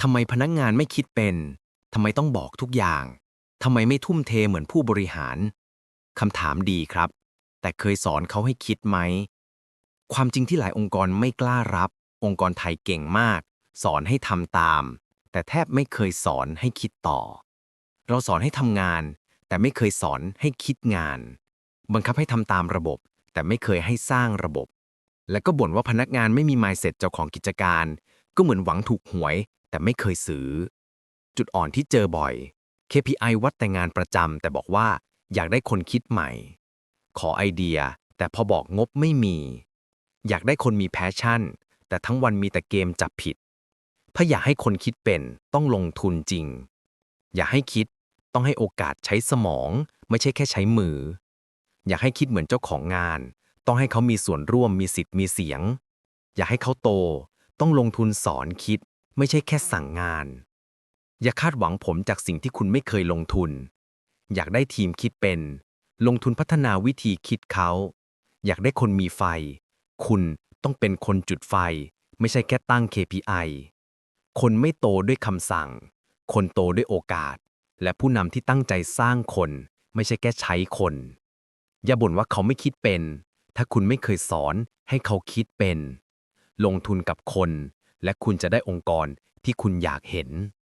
ทำไมพนักงานไม่คิดเป็นทำไมต้องบอกทุกอย่างทำไมไม่ทุ่มเทเหมือนผู้บริหารคำถามดีครับ แต่เคยสอนเขาให้คิดไหม ความจริงที่หลายองค์กรไม่กล้ารับ องค์กรไทยเก่งมาก สอนให้ทำตาม แต่แทบไม่เคยสอนให้คิดต่อ เราสอนให้ทำงาน แต่ไม่เคยสอนให้คิดงาน บังคับให้ทำตามระบบ แต่ไม่เคยให้สร้างระบบ และก็บ่นว่าพนักงานไม่มี mindset เจ้าของกิจการ ก็เหมือนหวังถูกหวย แต่ไม่เคยซื้อ จุดอ่อนที่เจอบ่อย KPI วัดแต่งานประจำแต่บอกว่าอยากได้คนคิดใหม่ ขอไอเดีย แต่พอบอกงบไม่มี อยากได้คนมีแพชชั่น แต่ทั้งวันมีแต่เกมจับผิด ถ้าอยากให้คนคิดเป็นต้องลงทุนจริง อยากให้คิดต้องให้โอกาสใช้สมอง ไม่ใช่แค่ใช้มือ อยากให้คิดเหมือนเจ้าของงาน ต้องให้เขามีส่วนร่วมมีสิทธิ์มีเสียง อยากให้เขาโต ต้องลงทุนสอนคิด ไม่ใช่แค่สั่งงาน อย่าคาดหวังผลจากสิ่งที่คุณไม่เคยลงทุน อยากได้ทีมคิดเป็น ลงทุนพัฒนาวิธีคิดเขา อยากได้คนมีไฟ คุณต้องเป็นคนจุดไฟ ไม่ใช่แค่ตั้ง KPI คนไม่โตด้วยคำสั่ง คนโตด้วยโอกาส และผู้นำที่ตั้งใจสร้างคน ไม่ใช่แค่ใช้คน อย่าบ่นว่าเขาไม่คิดเป็น ถ้าคุณไม่เคยสอนให้เขาคิดเป็น ลงทุนกับคน และคุณจะได้องค์กรที่คุณอยากเห็น